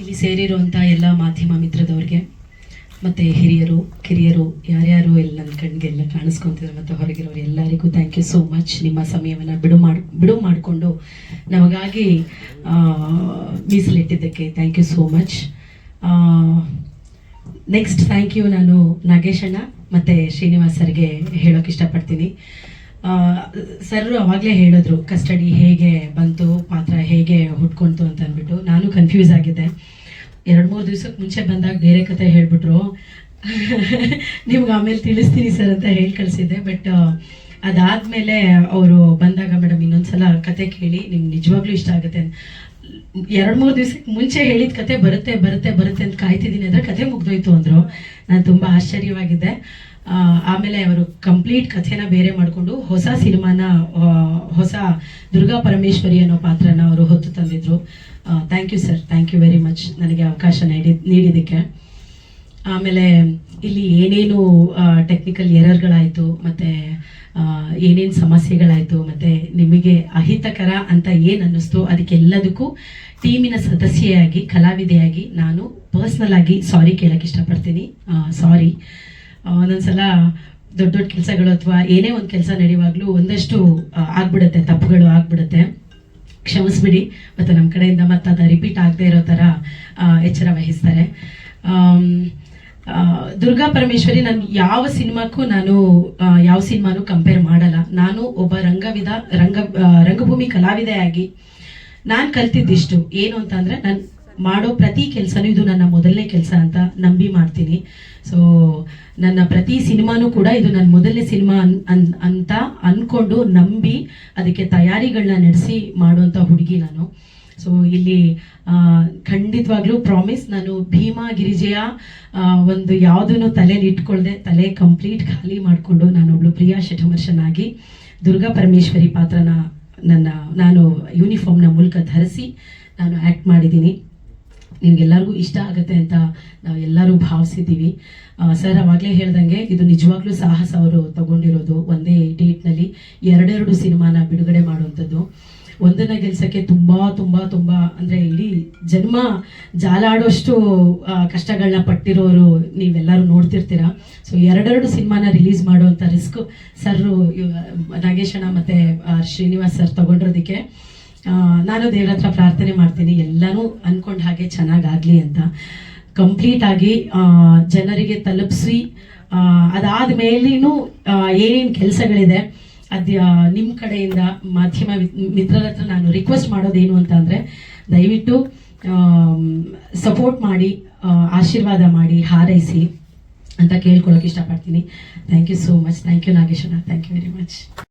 ಇಲ್ಲಿ ಸೇರಿರುವಂಥ ಎಲ್ಲ ಮಾಧ್ಯಮ ಮಿತ್ರದವ್ರಿಗೆ, ಮತ್ತು ಹಿರಿಯರು, ಕಿರಿಯರು, ಯಾರ್ಯಾರು ಎಲ್ಲ ನನ್ನ ಕಣ್ಗೆಲ್ಲ ಕಾಣಿಸ್ಕೊಂತಿದ್ರು ಮತ್ತು ಹೊರಗಿರೋರು ಎಲ್ಲರಿಗೂ ಥ್ಯಾಂಕ್ ಯು ಸೋ ಮಚ್ ನಿಮ್ಮ ಸಮಯವನ್ನು ಬಿಡು ಮಾಡಿ, ಬಿಡು ಮಾಡಿಕೊಂಡು ನಮಗಾಗಿ ಮೀಸಲಿಟ್ಟಿದ್ದಕ್ಕೆ thank you so much next thank you ನಾನು ನಾಗೇಶಣ್ಣ ಮತ್ತು ಶ್ರೀನಿವಾಸ್ ಸರ್ಗೆ ಹೇಳೋಕೆ ಇಷ್ಟಪಡ್ತೀನಿ. ಸರ್ ಅವಾಗಲೇ ಹೇಳಿದ್ರು, ಕಸ್ಟಡಿ ಹೇಗೆ ಬಂತು, ಪಾತ್ರ ಹೇಗೆ ಹುಟ್ಕೊಂತು ಅಂತ ಅಂದ್ಬಿಟ್ಟು. ನಾನು ಕನ್ಫ್ಯೂಸ್ ಆಗಿದ್ದೆ. ಎರಡು ಮೂರು ದಿವ್ಸಕ್ಕೆ ಮುಂಚೆ ಬಂದಾಗ ಬೇರೆ ಕತೆ ಹೇಳಿಬಿಟ್ರು. ನಿಮ್ಗೆ ಆಮೇಲೆ ತಿಳಿಸ್ತೀನಿ ಸರ್ ಅಂತ ಹೇಳಿ ಕಳಿಸಿದ್ದೆ, ಬಟ್ ಅದಾದಮೇಲೆ ಅವರು ಬಂದಾಗ ಮೇಡಮ್ ಇನ್ನೊಂದ್ಸಲ ಕತೆ ಕೇಳಿ, ನಿಮ್ಗೆ ನಿಜವಾಗ್ಲೂ ಇಷ್ಟ ಆಗುತ್ತೆ ಎರಡು ಮೂರು ದಿವ್ಸಕ್ಕೆ ಮುಂಚೆ ಹೇಳಿದ ಕತೆ ಬರುತ್ತೆ ಬರುತ್ತೆ ಬರುತ್ತೆ ಅಂತ ಕಾಯ್ತಿದ್ದೀನಿ ಅಂದರೆ ಕತೆ ಮುಗ್ದೋಯ್ತು ಅಂದರು. ನಾನು ತುಂಬ ಆಶ್ಚರ್ಯವಾಗಿದ್ದೆ. ಆಮೇಲೆ ಅವರು ಕಂಪ್ಲೀಟ್ ಕಥೆನ ಬೇರೆ ಮಾಡಿಕೊಂಡು ಹೊಸ ಸಿನಿಮಾನ ಹೊಸ ದುರ್ಗಾ ಪರಮೇಶ್ವರಿ ಅನ್ನೋ ಪಾತ್ರನ ಅವರು ಹೊತ್ತು ತಂದಿದ್ರು. Thank you sir thank you very much ನನಗೆ ಅವಕಾಶ ನೀಡಿ, ನೀಡಿದ್ದಕ್ಕೆ. ಆಮೇಲೆ ಇಲ್ಲಿ ಏನೇನು ಟೆಕ್ನಿಕಲ್ ಎರರ್ಗಳಾಯಿತು ಮತ್ತು ಏನೇನು ಸಮಸ್ಯೆಗಳಾಯಿತು, ಮತ್ತು ನಿಮಗೆ ಅಹಿತಕರ ಅಂತ ಏನು ಅನ್ನಿಸ್ತು, ಅದಕ್ಕೆಲ್ಲದಕ್ಕೂ ಟೀಮಿನ ಸದಸ್ಯೆಯಾಗಿ, ಕಲಾವಿದೆಯಾಗಿ ನಾನು ಪರ್ಸ್ನಲ್ ಆಗಿ ಸಾರಿ ಕೇಳಕ್ಕೆ ಇಷ್ಟಪಡ್ತೀನಿ. ಸಾರಿ ಒಂದೊಂದ್ಸಲ ದೊಡ್ಡ ದೊಡ್ಡ ಕೆಲಸಗಳು ಅಥವಾ ಏನೇ ಒಂದು ಕೆಲಸ ನಡೆಯುವಾಗಲೂ ಒಂದಷ್ಟು ಆಗ್ಬಿಡತ್ತೆ, ತಪ್ಪುಗಳು ಆಗ್ಬಿಡುತ್ತೆ. ಕ್ಷಮಿಸ್ಬಿಡಿ, ಮತ್ತು ನಮ್ಮ ಕಡೆಯಿಂದ ಮತ್ತೆ ಅದು ರಿಪೀಟ್ ಆಗದೆ ಇರೋ ಥರ ಎಚ್ಚರ ವಹಿಸ್ತಾರೆ. ದುರ್ಗಾ ಪರಮೇಶ್ವರಿ, ನಾನು ಯಾವ ಸಿನಿಮಾಕ್ಕೂ ನಾನು ಯಾವ ಸಿನಿಮಾನೂ ಕಂಪೇರ್ ಮಾಡಲ್ಲ. ನಾನು ಒಬ್ಬ ರಂಗವಿದ, ರಂಗ ರಂಗಭೂಮಿ ಕಲಾವಿದೆಯಾಗಿ ನಾನು ಕಲ್ತಿದ್ದಿಷ್ಟು. ಏನು ಅಂತ ನಾನು ಮಾಡೋ ಪ್ರತಿ ಕೆಲಸನೂ ಇದು ನನ್ನ ಮೊದಲನೇ ಕೆಲಸ ಅಂತ ನಂಬಿ ಸೊ ನನ್ನ ಪ್ರತಿ ಸಿನಿಮಾನೂ ಕೂಡ ಇದು ನನ್ನ ಮೊದಲನೇ ಸಿನಿಮಾ ಅನ್, ಅನ್- ಅಂತ ಅಂದ್ಕೊಂಡು ನಂಬಿ ಅದಕ್ಕೆ ತಯಾರಿಗಳನ್ನ ನಡೆಸಿ ಮಾಡುವಂಥ ಹುಡುಗಿ ನಾನು. ಸೊ ಇಲ್ಲಿ ಖಂಡಿತವಾಗ್ಲೂ ಪ್ರಾಮಿಸ್ ನಾನು ಭೀಮಾ ಗಿರಿಜೆಯ ಒಂದು ಯಾವುದನ್ನು ತಲೆಯಲ್ಲಿ ಇಟ್ಕೊಳ್ಳದೆ ತಲೆ ಕಂಪ್ಲೀಟ್ ಖಾಲಿ ಮಾಡಿಕೊಂಡು ನಾನೊಬ್ಳು ಪ್ರಿಯಾ ಶಠಮರ್ಷನಾಗಿ ದುರ್ಗಾ ಪರಮೇಶ್ವರಿ ಪಾತ್ರನ ನನ್ನ, ನಾನು ಯೂನಿಫಾರ್ಮ್ನ ಮೂಲಕ ಧರಿಸಿ ನಾನು ಆ್ಯಕ್ಟ್ ಮಾಡಿದ್ದೀನಿ. ನಿಮ್ಗೆಲ್ಲರಿಗೂ ಇಷ್ಟ ಆಗುತ್ತೆ ಅಂತ ನಾವು ಎಲ್ಲರೂ ಭಾವಿಸಿದ್ದೀವಿ. ಸರ್ ಅವಾಗಲೇ ಹೇಳ್ದಂಗೆ ಇದು ನಿಜವಾಗ್ಲೂ ಸಾಹಸ ಅವರು ತಗೊಂಡಿರೋದು ಒಂದೇ ಡೇಟ್ನಲ್ಲಿ ಎರಡೆರಡು ಸಿನಿಮಾನ ಬಿಡುಗಡೆ ಮಾಡುವಂಥದ್ದು. ಒಂದನ್ನ ಗೆಲ್ಸಕ್ಕೆ ತುಂಬಾ ತುಂಬಾ ತುಂಬಾ ಅಂದ್ರೆ ಇಡೀ ಜನ್ಮ ಜಾಲಾಡೋಷ್ಟು ಕಷ್ಟಗಳನ್ನ ಪಟ್ಟಿರೋರು ನೀವೆಲ್ಲರೂ ನೋಡ್ತಿರ್ತೀರಾ. ಸೊ ಎರಡೆರಡು ಸಿನಿಮಾನ ರಿಲೀಸ್ ಮಾಡುವಂಥ ರಿಸ್ಕ್ ಸರ್ ನಾಗೇಶಣ್ಣ ಮತ್ತೆ ಶ್ರೀನಿವಾಸ್ ಸರ್ ತಗೊಂಡಿರೋದಕ್ಕೆ. ನಾನು ದೇವ್ರ ಹತ್ರ ಪ್ರಾರ್ಥನೆ ಮಾಡ್ತೀನಿ. ಎಲ್ಲನೂ ಅನ್ಕೊಂಡ ಹಾಗೆ ಚೆನ್ನಾಗಾಗ್ಲಿ ಅಂತ. ಕಂಪ್ಲೀಟ್ ಆಗಿ ಜನರಿಗೆ ತಲುಪಿಸಿ ಅದಾದ ಮೇಲೇನು ಏನೇನು ಕೆಲಸಗಳಿದೆ, ಅದು ನಿಮ್ಮ ಕಡೆಯಿಂದ ಮಾಧ್ಯಮ ಮಿತ್ರರ ಹತ್ರ ನಾನು ರಿಕ್ವೆಸ್ಟ್ ಮಾಡೋದೇನು ಅಂತ ಅಂದರೆ, ದಯವಿಟ್ಟು ಸಪೋರ್ಟ್ ಮಾಡಿ ಆಶೀರ್ವಾದ ಮಾಡಿ, ಹಾರೈಸಿ ಅಂತ ಕೇಳ್ಕೊಳ್ಳೋಕೆ ಇಷ್ಟಪಡ್ತೀನಿ. Thank you so much thank you Nageshwara thank you very much